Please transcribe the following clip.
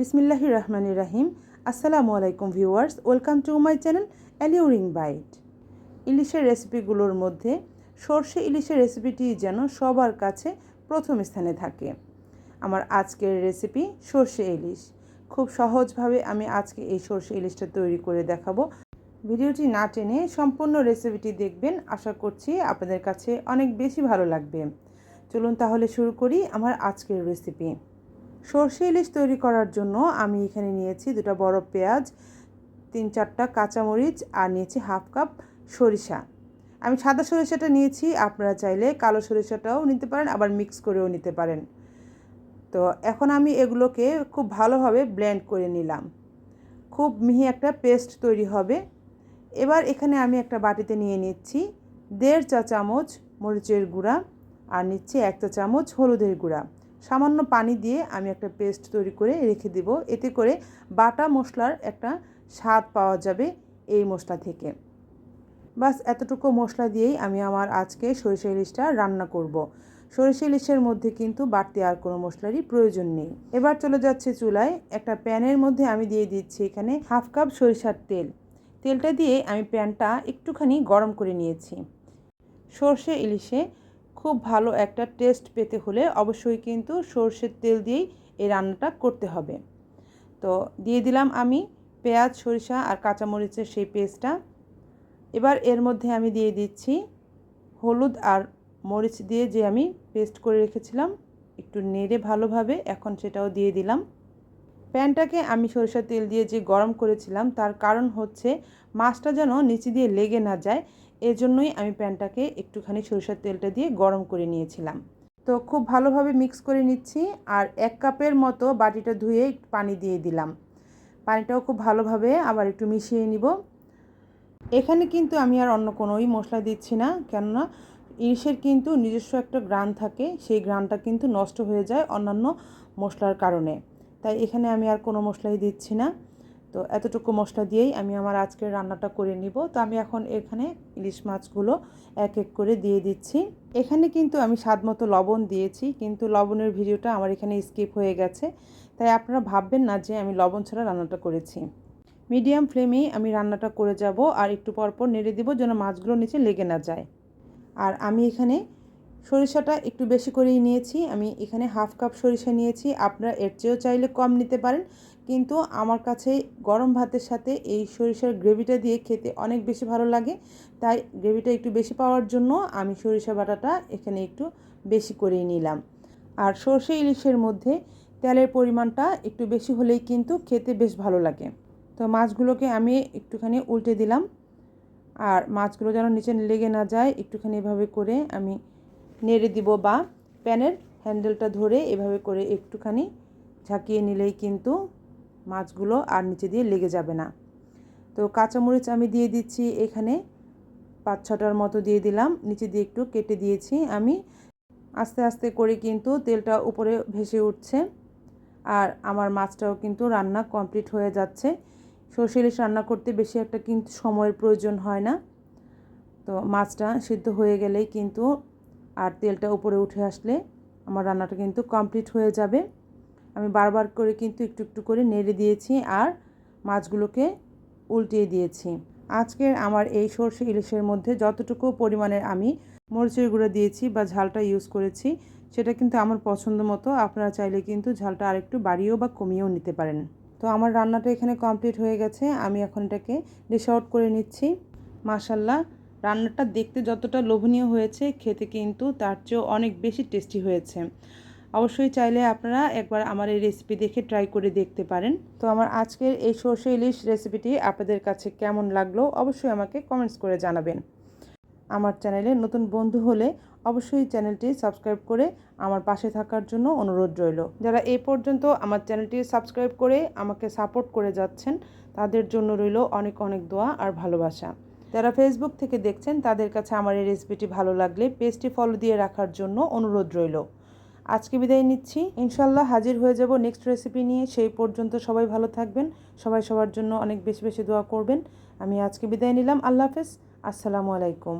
বিসমিল্লাহির রহমানির রাহিম। আসসালামু আলাইকুম viewers, welcome to my channel alluring bite. ইলিশের রেসিপিগুলোর মধ্যে সর্ষে ইলিশের রেসিপিটি যেন সবার কাছে প্রথম স্থানে থাকে। আমার আজকের রেসিপি সর্ষে ইলিশ। খুব সহজভাবে আমি আজকে এই সর্ষে ইলিশটা তৈরি করে দেখাবো। ভিডিওটি না টেনে সম্পূর্ণ রেসিপিটি দেখবেন। আশা করছি আপনাদের কাছে অনেক বেশি ভালো লাগবে। চলুন তাহলে শুরু করি আমার আজকের রেসিপি। সর্ষে ইলিশ তৈরি করার জন্য আমি এখানে নিয়েছি দুটো বড় পেঁয়াজ, তিন চারটা কাঁচামরিচ আর নিয়েছি হাফ কাপ সরিষা। আমি সাদা সরিষাটা নিয়েছি, আপনারা চাইলে কালো সরিষাটাও নিতে পারেন, আবার মিক্স করেও নিতে পারেন। তো এখন আমি এগুলোকে খুব ভালোভাবে ব্লেন্ড করে নিলাম। খুব মিহি একটা পেস্ট তৈরি হবে। এবার এখানে আমি একটা বাটিতে নিয়ে নিচ্ছি দেড় চা চামচ মরিচের গুঁড়া আর নিচ্ছি এক চা চামচ হলুদের গুঁড়া। সামান্য পানি দিয়ে আমি একটা পেস্ট তৈরি করে রেখে দেব। এতে করে বাটা মশলার একটা স্বাদ পাওয়া যাবে এই মশলা থেকে। বাস এতটুকু মশলা দিয়েই আমি আমার আজকে সরিষা ইলিশটা রান্না করব। সরিষা ইলিশের মধ্যে কিন্তু বাড়তি আর কোনো মশলারই প্রয়োজন নেই। এবার চলে যাচ্ছে চুলায়। একটা প্যানের মধ্যে আমি দিয়ে দিচ্ছি এখানে হাফ কাপ সরিষার তেল। তেলটা দিয়ে আমি প্যানটা একটুখানি গরম করে নিয়েছি। সর্ষে ইলিশে খুব ভালো একটা টেস্ট পেতে হলে অবশ্যই কিন্তু সর্ষের তেল দিয়েই এই রান্নাটা করতে হবে। তো দিয়ে দিলাম আমি পেঁয়াজ, সরিষা আর কাঁচামরিচের সেই পেস্টটা। এবার এর মধ্যে আমি দিয়ে দিচ্ছি হলুদ আর মরিচ দিয়ে যে আমি পেস্ট করে রেখেছিলাম, একটু নেড়ে ভালোভাবে এখন সেটাও দিয়ে দিলাম। প্যানটাকে আমি সরিষার তেল দিয়ে যে গরম করেছিলাম, তার কারণ হচ্ছে মাছটা যেন নিচে দিয়ে লেগে না যায় এজন্যই আমি প্যানটাকে একটুখানি সরিষার তেলটা দিয়ে গরম করে নিয়েছিলাম। তো খুব ভালোভাবে মিক্স করে নিচ্ছি আর এক কাপের মতো বাটিটা ধুয়ে পানি দিয়ে দিলাম। পানিটাও খুব ভালোভাবে আবার একটু মিশিয়ে নিব। এখানে কিন্তু আমি আর অন্য কোনোই মশলা দিচ্ছি না, কেননা ইলিশের কিন্তু নিজস্ব একটা গ্রান থাকে, সেই গ্রানটা কিন্তু নষ্ট হয়ে যায় অন্যান্য মশলার কারণে। তাই এখানে আমি আর কোনো মশলাই দিচ্ছি না। তো এতটুকু মশলা দিয়েই আমি আমার আজকের রান্নাটা করে নিব। তো আমি এখন এখানে ইলিশ মাছগুলো এক এক করে দিয়ে দিচ্ছি। এখানে কিন্তু আমি স্বাদ মতো লবণ দিয়েছি, কিন্তু লবণের ভিডিওটা আমার এখানে স্কিপ হয়ে গেছে। তাই আপনারা ভাববেন না যে আমি লবণ ছাড়া রান্নাটা করেছি। মিডিয়াম ফ্লেমেই আমি রান্নাটা করে যাব আর একটু পরপর নেড়ে দিব যেন মাছগুলো নিচে লেগে না যায়। আর আমি এখানে সরিষাটা একটু বেশি করেই নিয়েছি। আমি এখানে হাফ কাপ সরিষা নিয়েছি। আপনারা এর চেয়েও চাইলে কম নিতে পারেন। কিন্তু আমার কাছে গরম ভাতের সাথে এই সরিষার গ্রেভিটা দিয়ে খেতে অনেক বেশি ভালো লাগে। তাই গ্রেভিটা একটু বেশি পাওয়ার জন্য আমি সরিষা বাটাটা এখানে একটু বেশি করেই নিলাম। আর সর্ষে ইলিশের মধ্যে তেলের পরিমাণটা একটু বেশি হলেই কিন্তু খেতে বেশ ভালো লাগে। তো মাছগুলোকে আমি একটুখানি উল্টে দিলাম। আর মাছগুলো যেন নিচে লেগে না যায়, একটুখানি এভাবে করে আমি নেড়ে দিব বা প্যানের হ্যান্ডেলটা ধরে এভাবে করে একটুখানি ঝাঁকিয়ে নিলেই কিন্তু মাছগুলো আর নিচে দিয়ে লেগে যাবে না। তো কাঁচামরিচ আমি দিয়ে দিচ্ছি এখানে। পাঁচ ছটার মতো দিয়ে দিলাম। নিচে দিয়ে একটু কেটে দিয়েছি আমি। আস্তে আস্তে করে কিন্তু তেলটা উপরে ভেসে উঠছে। আর আমার মাছটাও কিন্তু রান্না কমপ্লিট হয়ে যাচ্ছে। সর্ষে ইলিশ রান্না করতে বেশি একটা কিন্তু সময়ের প্রয়োজন হয় না। তো মাছটা সিদ্ধ হয়ে গেলেই কিন্তু আর তেলটা উপরে উঠে আসলে আমার রান্নাটা কিন্তু কমপ্লিট হয়ে যাবে। আমি বারবার করে কিন্তু একটু একটু করে নেড়ে দিয়েছি আর মাছগুলোকে উল্টিয়ে দিয়েছি। আজকের আমার এই সর্ষে ইলিশের মধ্যে যতটুকু পরিমাণের আমি মরিচের গুঁড়ো দিয়েছি বা ঝালটা ইউজ করেছি, সেটা কিন্তু আমার পছন্দ মতো। আপনারা চাইলে কিন্তু ঝালটা আরেকটু বাড়িয়েও বা কমিয়েও নিতে পারেন। তো আমার রান্নাটা এখানে কমপ্লিট হয়ে গেছে। আমি এখন এটাকে ডিশ আউট করে নিচ্ছি। মাসাল্লাহ রান্নাটা দেখতে যতটা লোভনীয় হয়েছে, খেতে কিন্তু তার চেয়েও অনেক বেশি টেস্টি হয়েছে। অবশ্যই চাইলে আপনারা একবার আমার এই রেসিপি দেখে ট্রাই করে দেখতে পারেন। তো আমার আজকের এই সর্ষে ইলিশ রেসিপিটি আপনাদের কাছে কেমন লাগল অবশ্যই আমাকে কমেন্টস করে জানাবেন। আমার চ্যানেলে নতুন বন্ধু হলে অবশ্যই চ্যানেলটি সাবস্ক্রাইব করে আমার পাশে থাকার জন্য অনুরোধ রইল। যারা এ পর্যন্ত আমার চ্যানেলটি সাবস্ক্রাইব করে আমাকে সাপোর্ট করে যাচ্ছেন, তাদের জন্য রইল অনেক অনেক দোয়া আর ভালোবাসা। যারা ফেসবুক থেকে দেখছেন, তাদের কাছে আমার এই রেসিপিটি ভালো লাগলে পেজটি ফলো দিয়ে রাখার জন্য অনুরোধ রইল। আজকে বিদায় নিচ্ছি। ইনশাল্লাহ হাজির হয়ে যাব নেক্সট রেসিপি নিয়ে। সেই পর্যন্ত সবাই ভালো থাকবেন। সবাই সবার জন্য অনেক বেশি বেশি দোয়া করবেন। আমি আজকে বিদায় নিলাম। আল্লাহ হাফেজ। আসসালামু আলাইকুম।